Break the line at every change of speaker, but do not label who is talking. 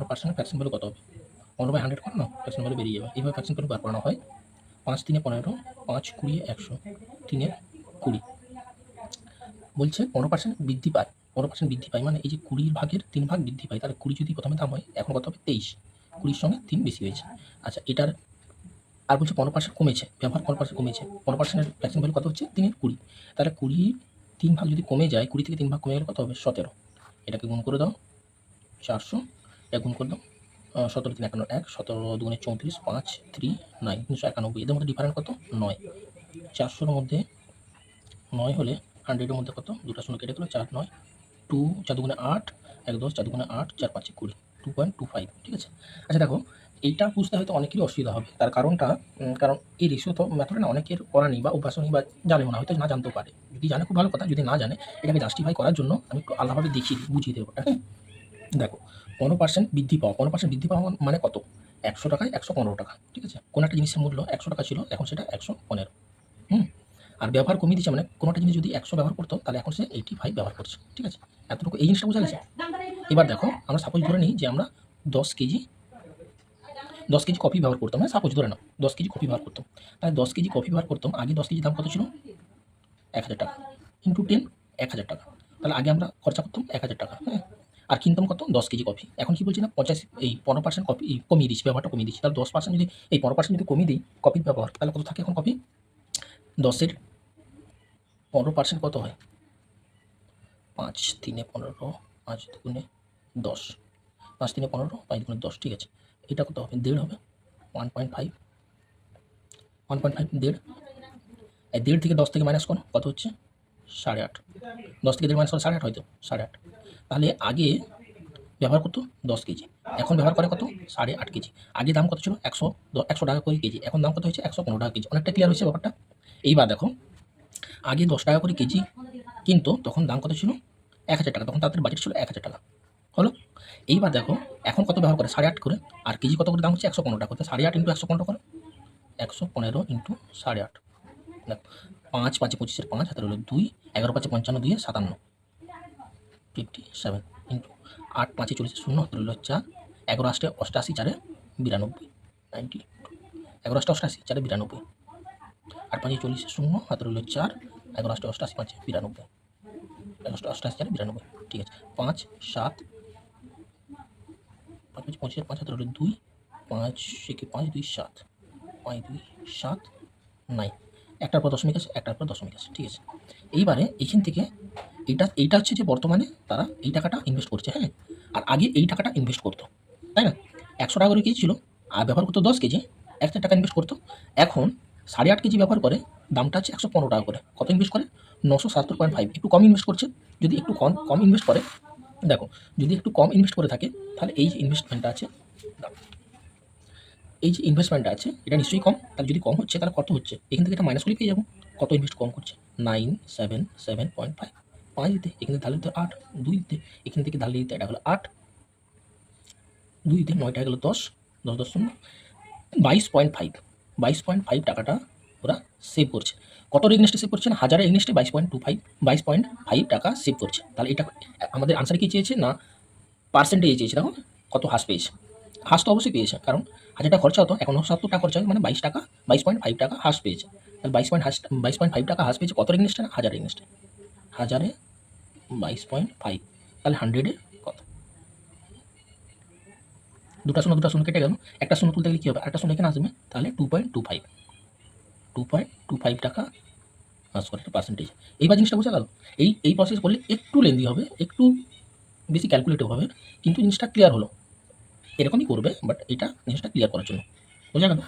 পনেরো percent faction value কত হবে? পনেরো বাই হান্ড্রেড করো না? ফ্যাকশন ভ্যালু বেরিয়ে যাবে। এইভাবে ফ্যাকশন ভ্যালু বার করানো হয়। পাঁচ তিনে পনেরো, পাঁচ কুড়ি, একশো তিনে কুড়ি। বলছে পনেরো পার্সেন্ট বৃদ্ধি পায়। পনেরো পার্সেন্ট বৃদ্ধি পায় মানে এই যে কুড়ির ভাগের তিন ভাগ বৃদ্ধি পায়, তাহলে কুড়ি যদি প্রথমে দাম হয়, এখন কত হবে? তেইশ। কুড়ির সঙ্গে তিন বেশি হয়েছে। আচ্ছা এটার আর বলছে পনেরো পার্সেন্ট কমেছে। ব্যবহার পনেরো পার্সেন্ট কমেছে। পনেরো পার্সেন্টের ভ্যাকসিন ভ্যালু কত হচ্ছে? তিনের কুড়ি। তাহলে কুড়ি তিন ভাগ যদি কমে যায়, কুড়ি থেকে তিন ভাগ কমে গেলে কত হবে? সতেরো। এটাকে গুণ করে দাও। চারশো এটা গুণ করে দাও আহ, সতেরো তিন একান্ন এক সতেরো দুগুণে চৌত্রিশ পাঁচ থ্রি নাইন তিনশো একানব্বই। এদের মধ্যে ডিফারেন্ট কত? নয়। চারশোর মধ্যে নয় হলে হান্ড্রেডের মধ্যে কত? দুটো শূন্য কেটে গেলো চার নয় টু চার দুগুণে আট এক দশ চার দুগুণে আট চার পাঁচে কুড়ি টু পয়েন্ট টু ফাইভ ঠিক আছে? আচ্ছা দেখো এইটা বুঝতে হয়তো অনেকেরই অসুবিধা হবে। তার কারণটা কারণ এই রেশিও তো মেথডে না অনেকের করা নেই বা নেই বা জানে না হয়তো না জানতেও পারে। যদি জানে খুব ভালো কথা যদি না জানে এটাকে জাস্টিফাই করার জন্য আমি একটু আলাদাভাবে দিই বুঝিয়ে দেবো হ্যাঁ? দেখো, পনেরো পার্সেন্ট বৃদ্ধি পাওয়া, পনেরো পার্সেন্ট বৃদ্ধি পাওয়া মানে কত? একশো টাকায় একশো পনেরো টাকা, ঠিক আছে? কোনো একটা জিনিসের মূল্য একশো টাকা ছিল, এখন সেটা একশো পনেরো, হুম? আর ব্যবহার কমিয়ে দিচ্ছে মানে কোনো একটা জিনিস যদি একশো ব্যবহার করতো, তাহলে এখন সে এইটি ফাইভ ব্যবহার করছে, ঠিক আছে? এতটুকু এই জিনিসটা বোঝা গেছে? এবার দেখো, আমরা সাপোজ ধরে নিই যে আমরা দশ কেজি দশ কেজি কফি ব্যবহার করতাম হ্যাঁ? সাপোজ ধরে নাও, দশ কেজি কফি ব্যবহার করতাম, তাহলে দশ কেজি কফি ব্যবহার করতাম, আগে দশ কেজি দাম কত ছিল? এক হাজার টাকা ইন্টু টেন এক হাজার টাকা, তাহলে আগে আমরা খরচা করতাম এক হাজার টাকা হ্যাঁ? আর কিনতাম কত? দশ কেজি কফি। এখন কি বলছি না? পঞ্চাশ, এই পনেরো পার্সেন্ট কফি কমিয়ে দিচ্ছি, ব্যবহারটা কমিয়ে দিচ্ছি। তাহলে দশ পার্সেন্ট যদি, এই পনেরো পার্সেন্ট যদি কমিয়ে দিই কফির ব্যবহার, তাহলে কত থাকে এখন কফি? দশের পনেরো পার্সেন্ট কত হয়? পাঁচ তিনে পনেরো, পাঁচ দুগুণে দশ। পাঁচ তিনে পনেরো, পাঁচ দুগুণে দশ, ঠিক আছে। এটা কত হবে? দেড় হবে? One point five one point five দেড়? এই দেড় থেকে দশ থেকে মাইনাস করো, কত হচ্ছে? সাড়ে আট। দশ থেকে দেড় মাইনাস করো সাড়ে আট হয়তো সাড়ে আট। তাহলে আগে ব্যবহার করতো দশ কেজি, এখন ব্যবহার করে কত? সাড়ে আট কেজি। আগে দাম কত ছিল? একশো একশো টাকা করে কেজি, এখন দাম কত হয়েছে? একশো পনেরো টাকা কেজি। অনেকটা ক্লিয়ার হয়েছে ব্যাপারটা? এইবার দেখো, আগে দশ টাকা করে কেজি কিন্তু তখন দাম কত ছিল? এক হাজার টাকা, তখন তাদের বাজেট ছিল এক হাজার টাকা। হলো? এইবার দেখো, এখন কত ব্যবহার করে? সাড়ে আট করে। আর কেজি কত করে দাম হচ্ছে? একশো পনেরো টাকা করে। সাড়ে আট ইন্টু একশো পনেরো করে একশো পনেরো ইন্টু সাড়ে আট। দেখো, পাঁচ পাঁচে পঁচিশের পাঁচ, হাতের হলো দুই, এগারো পাঁচে পঞ্চান্ন, দুইয়ে সাতান্ন। ফিফটি সেভেন ইন্টু আট পাঁচে চল্লিশে শূন্য হলো চার। এগারো আষ্টে অষ্টাশি চারে বিরানব্বই নাইনটি এগারো আষ্টে অষ্টাশি চারে বিরানব্বই। আট পাঁচে চল্লিশে শূন্য হাতের হলো চার। এগারো আষ্টে অষ্টাশি পাঁচে বিরানব্বই। এগারো আষ্টে অষ্টাশি চারে বিরানব্বই। ঠিক আছে, পাঁচ, সাত, পাঁচ পাঁচ পঁচিশের পাঁচ হাতের হলো দুই, পাঁচ থেকে পাঁচ, দুই, সাত। পাঁচ, দুই, সাত নাই একটার পর দশমিক আছে, একটার পর দশমিক আছে, ঠিক আছে। এইবারে এইখান থেকে এইটা এইটা হচ্ছে যে বর্তমানে তারা এই টাকাটা ইনভেস্ট করছে হ্যাঁ? আর আগে এই টাকাটা ইনভেস্ট করতো, তাই না? একশো টাকা করে কেজি ছিল, আর ব্যবহার করতো দশ কেজি এক হাজার টাকা ইনভেস্ট করতো। এখন সাড়ে আট কেজি ব্যবহার করে, দামটা হচ্ছে একশো পনেরো টাকা করে। কত ইনভেস্ট করে? নশো সাতাত্তর পয়েন্ট ফাইভ একটু কম ইনভেস্ট করছে, যদি একটু কম কম ইনভেস্ট করে, দেখো, যদি একটু কম ইনভেস্ট করে থাকে, তাহলে এই যে ইনভেস্টমেন্টটা আছে এই যে ইনভেস্টমেন্টটা আছে, এটা নিশ্চয়ই কম, তাহলে যদি কম হচ্ছে, তাহলে কত হচ্ছে? এখান থেকে এটা মাইনাস করে পেয়ে যাব। কত ইনভেস্ট কম করছে? Nine seven seven point five পাঁচ দিতে এখানে ধালে দিতে আট দুই দিতে এখান থেকে ধালে দিতে এটা হলো আট দুই দিতে নয়টা গেলো দশ দশ দশ শূন্য বাইশ পয়েন্ট ফাইভ বাইশ পয়েন্ট ফাইভ টাকাটা ওরা সেভ করছে। কত এগনেস্টে সেভ করছে না? হাজারের এগনেস্টে বাইশ পয়েন্ট টু ফাইভ বাইশ পয়েন্ট ফাইভ টাকা সেভ করছে। তাহলে এটা আমাদের আনসার কি চেয়েছে না পার্সেন্টেজ চেয়েছে? দেখো কত হাস পেয়েছে। হাস তো অবশ্যই পেয়েছে, কারণ হাজার টাকা খরচা হতো, এখন সত্তর টাকা খরচা মানে বাইশ টাকা, বাইশ পয়েন্ট ফাইভ টাকা হাস পেয়েছে। তাহলে বাইশ পয়েন্ট হাস বাইশ পয়েন্ট ফাইভ টাকা হাস পেয়েছে কত এগনেস্টে না? হাজার এগনেস্টে। হাজারে বাইশ পয়েন্ট ফাইভ তাহলে হান্ড্রেডে কত? দুটা শূন্য দুটা শূন্য কেটে গেল। একটা শূন্য তুলতে গেলে কী হবে? একটা শূন্য এখানে আসবে, তাহলে two point two five two point two five টাকা মাস করে একটা পার্সেন্টেজ এইবার জিনিসটা বোঝা গেল, এই এই প্রসেস করলে একটু লেন্দি হবে, একটু বেশি ক্যালকুলেটিভ হবে, কিন্তু জিনিসটা ক্লিয়ার হলো। এরকমই করবে বাট এটা জিনিসটা ক্লিয়ার করার জন্য। বোঝা গেল?